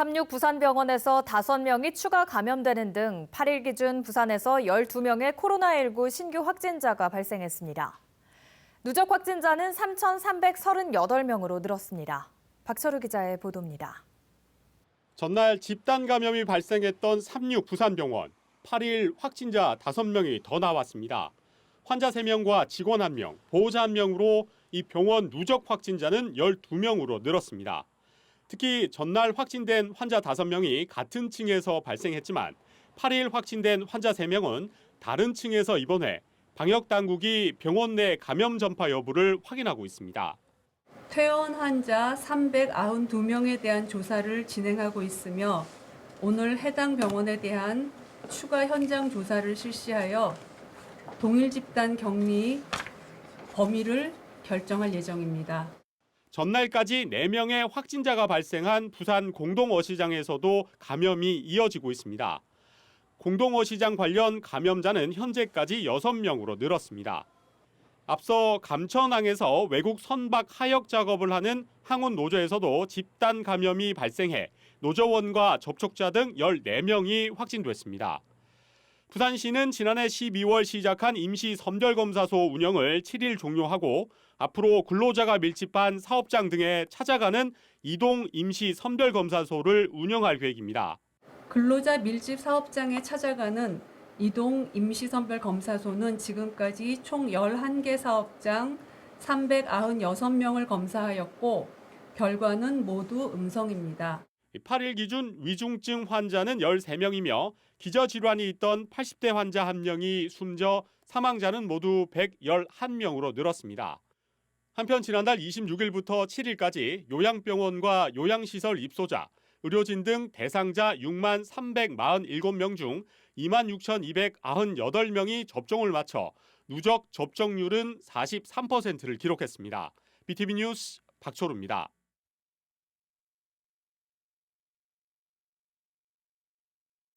삼육 부산병원에서 5명이 추가 감염되는 등 8일 기준 부산에서 12명의 코로나19 신규 확진자가 발생했습니다. 누적 확진자는 3,338명으로 늘었습니다. 박철우 기자의 보도입니다. 전날 집단 감염이 발생했던 삼육 부산병원 8일 확진자 5명이 더 나왔습니다. 환자 3명과 직원 1명, 보호자 1명으로 이 병원 누적 확진자는 12명으로 늘었습니다. 특히 전날 확진된 환자 5명이 같은 층에서 발생했지만 8일 확진된 환자 3명은 다른 층에서 입원해 방역 당국이 병원 내 감염 전파 여부를 확인하고 있습니다. 퇴원 환자 392명에 대한 조사를 진행하고 있으며 오늘 해당 병원에 대한 추가 현장 조사를 실시하여 동일 집단 격리 범위를 결정할 예정입니다. 전날까지 4명의 확진자가 발생한 부산 공동어시장에서도 감염이 이어지고 있습니다. 공동어시장 관련 감염자는 현재까지 6명으로 늘었습니다. 앞서 감천항에서 외국 선박 하역 작업을 하는 항운 노조에서도 집단 감염이 발생해 노조원과 접촉자 등 14명이 확진됐습니다. 부산시는 지난해 12월 시작한 임시 선별검사소 운영을 7일 종료하고 앞으로 근로자가 밀집한 사업장 등에 찾아가는 이동 임시 선별검사소를 운영할 계획입니다. 근로자 밀집 사업장에 찾아가는 이동 임시 선별검사소는 지금까지 총 11개 사업장 396명을 검사하였고 결과는 모두 음성입니다. 8일 기준 위중증 환자는 13명이며 기저질환이 있던 80대 환자 1명이 숨져 사망자는 모두 111명으로 늘었습니다. 한편 지난달 26일부터 7일까지 요양병원과 요양시설 입소자, 의료진 등 대상자 6만 347명 중 2만 6,298명이 접종을 마쳐 누적 접종률은 43%를 기록했습니다. BTV 뉴스 박초루입니다.